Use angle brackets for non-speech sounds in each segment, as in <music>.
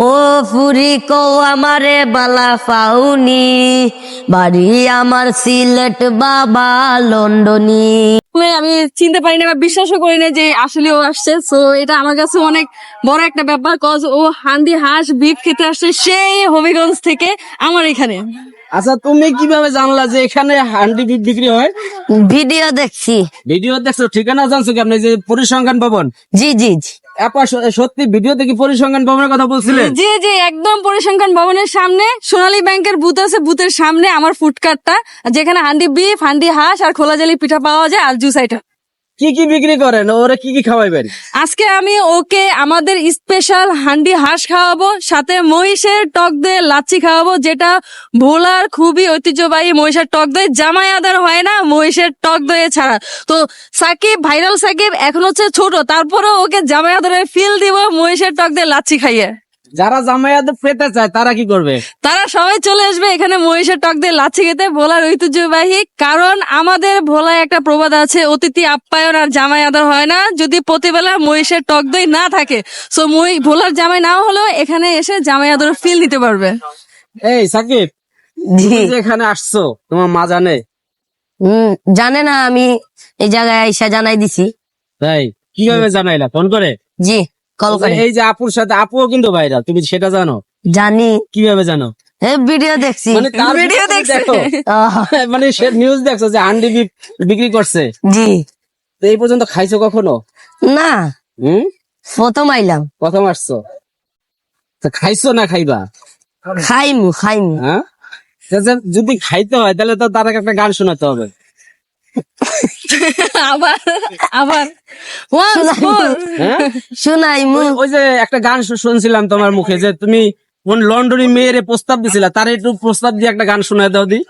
ও ফুরি কো আমারে বালা ফাউনি বাড়ি আমার সিলেট বাবা লন্ডনি। আমি চিনতে পারি না বা বিশ্বাসও করি না যে আসলে ও আসছে। সো এটা আমার কাছে অনেক বড় একটা ব্যাপার কজ ও হান্দি হাঁস বিফ খেতে আসছে সেই হবিগঞ্জ থেকে আমার এখানে। আচ্ছা তুমি কীভাবে জানলা যে এখানে হান্ডি বিফ বিক্রি হয়? ভিডিও দেখছি। ভিডিও দেখছ ঠিকানা জানছো কি আপনি যে পরিসংখ্যান ভবন? জি জি জি। সত্যি ভিডিওতে কি পরিসংখ্যান ভবনের কথা বলছিলেন? জি জি, একদম পরিসংখ্যান ভবনের সামনে। সোনালী ব্যাংকের বুথ আছে, বুথের সামনে আমার ফুডকার্টটা যেখানে হান্ডি বিফ হান্ডি হাঁস আর খোলা জালি পিঠা পাওয়া যায়, আর জুস আইটেম কি কি বিক্রি করেন? ওরে কি কি খাওয়াইবেন? আজকে আমি ওকে আমাদের স্পেশাল হান্ডি হাঁস খাওয়াবো, সাথে মহিষের টক দই, লাচ্ছি খাওয়াবো, যেটা ভোলার খুবই ঐতিহ্যবাহী মহিষের টক দই। জামাই আদার হয় না মহিষের টক দই ছাড়া। তো সাকিব, ভাইরাল সাকিব, এখন হচ্ছে ছোট, তারপরেও ওকে জামাই আদরের ফিল দিব মহিষের টক দই, লাচ্ছি খাইয়ে। যারা জামাইয়াদের পেতে চায় তারা কি করবে? তারা সবাই চলে আসবে এখানে মহিষের টক দিয়ে লাচ্ছি খেতে ভোলার ঐতিহ্যবাহী। কারণ আমাদের ভোলায় একটা প্রবাদ আছে অতিথি আপ্যায়ন আর জামাই আদর হয় না। যদি প্রতিবেলা মহিষের টক দই না থাকে সো মই ভোলার জামাই না হলেও এখানে এসে জামাই আদর ফিল নিতে পারবে। এই সাকিব জি। তুমি যে এখানে আসছো তোমার মা জানে? হম জানে না আমি এই জায়গায় আইসা জানাই দিছি। তাই কীভাবে জানাইলা? ফোন করে? জি। কল করে। এই যে আপুর সাথে আপুও কিন্তু ভাইরা তুমি সেটা জানো? জানি। কীভাবে জানো? ভিডিও দেখছি। মানে ভিডিও ভিডিও দেখছে। দেখো। আহ, <laughs> মানে সে নিউজ দেখছ যে হান্ডি বিক্রি করছে। জি। তো এই পর্যন্ত খাইছো কখনো? না। হুম? প্রথম আইলাম। প্রথম আসছো। তো খাইছো না খাইবা? খাইমু খাইমু। হ্যাঁ? যদি খাইতে হয় তাহলে তো তার একটা গান শোনাতে হবে। আবার আবার। শোনাই. হ্যাঁ ওই- ওই যে একটা গান শুনছিলাম তোমার মুখে যে তুমি কোন লন্ডনী মেয়েরে প্রস্তাব দিছিলা তার একটু প্রস্তাব দিয়ে একটা গান শোনায় দাও দি।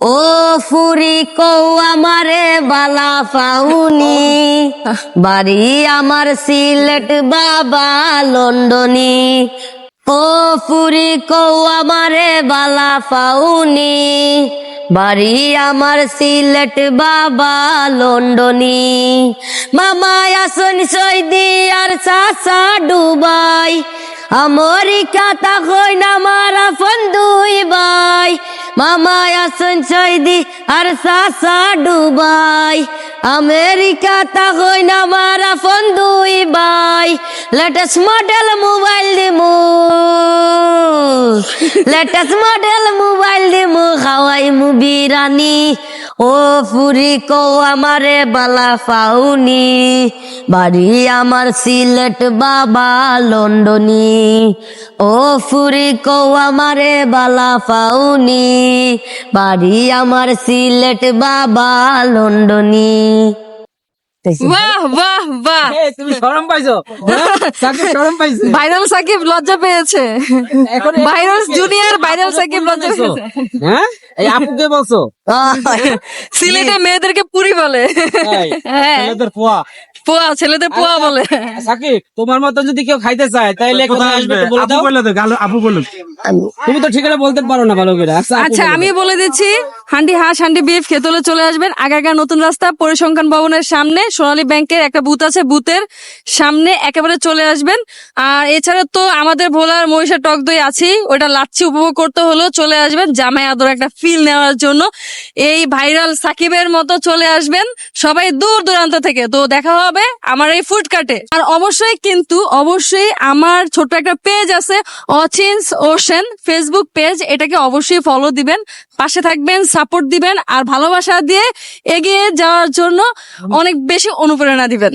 ও ফুরি কৌ আমারে বালা পাউনি বাড়ি আমার সিলেট বাবা লন্ডনি। ও ফুরি কৌ আমারে বালা পাউনি বাড়ি আমার সিলেট বাবা লন্ডনি। মামা আসন সৈদি আর চাচা ডুবাই আমেরিকা কই না মারা ফন্দুই বাই মামা আসন সৈদি আর চাচা ডুবাই আমেরিকা তা কই না মারা ফন্দুই বাই লেটেস্ট মডেল মোবাইল দিমু লেটেস্ট মডেল মোবাইল দিমু খাওয়াই মু বিরানি ও ফুরি কো আমারে বালা পাউনি বাড়ি আমার সিলেট বাবা লন্ডনি ও ফুরি কো আমারে বালা ফাউনি। বাড়ি আমার সিলেট বাবা লন্ডনি। বাহ বাহ বাহ। এই, তুমি শরম পাইছো? সাকিব শরম পাইছে। ভাইরাল সাকিব লজ্জা পেয়েছে। এখন ভাইরাল জুনিয়র ভাইরাল সাকিব লজ্জা পেয়েছে। হ্যাঁ? এই আপুকে বলছো? সিলেটে মেয়েদেরকে পুরি বলে। হ্যাঁ। ছেলেদের পোয়া। পোয়া ছেলেদের পোয়া বলে। সাকিব তোমার মতো যদি কেউ খাইতে চায় তাইলে কোথায় আসবে? বলে দাও। আপু বলুন তুমি তো ঠিকানা বলতে পারো না ভালো করে। আচ্ছা আচ্ছা আমি বলে দিচ্ছি হান্ডি হাঁস হান্ডি বিফ খেতে হলে চলে আসবেন। আগারগাঁ নতুন রাস্তা পরিসংখ্যান ভবনের সামনে সোনালী ব্যাংকের একটা বুথ আছে বুথের সামনে একেবারে চলে আসবেন। আর এছাড়া তো আমাদের ভোলার মহিষের টক দই আছেই ওটা লাচ্ছি উপভোগ করতে হলেও চলে আসবেন। জামাই আদর একটা ফিল নেওয়ার জন্য এই ভাইরাল সাকিবের মতো চলে আসবেন সবাই দূর দূরান্ত থেকে। তো দেখা হবে আমার এই ফুড কার্টে আর অবশ্যই কিন্তু অবশ্যই আমার ছোট্ট একটা পেজ আছে অচিন্স ওশেন ফেসবুক পেজ এটাকে অবশ্যই ফলো দিবেন পাশে থাকবেন সাপোর্ট দিবেন আর ভালোবাসা দিয়ে এগিয়ে যাওয়ার জন্য অনেক বেশি অনুপ্রেরণা দিবেন।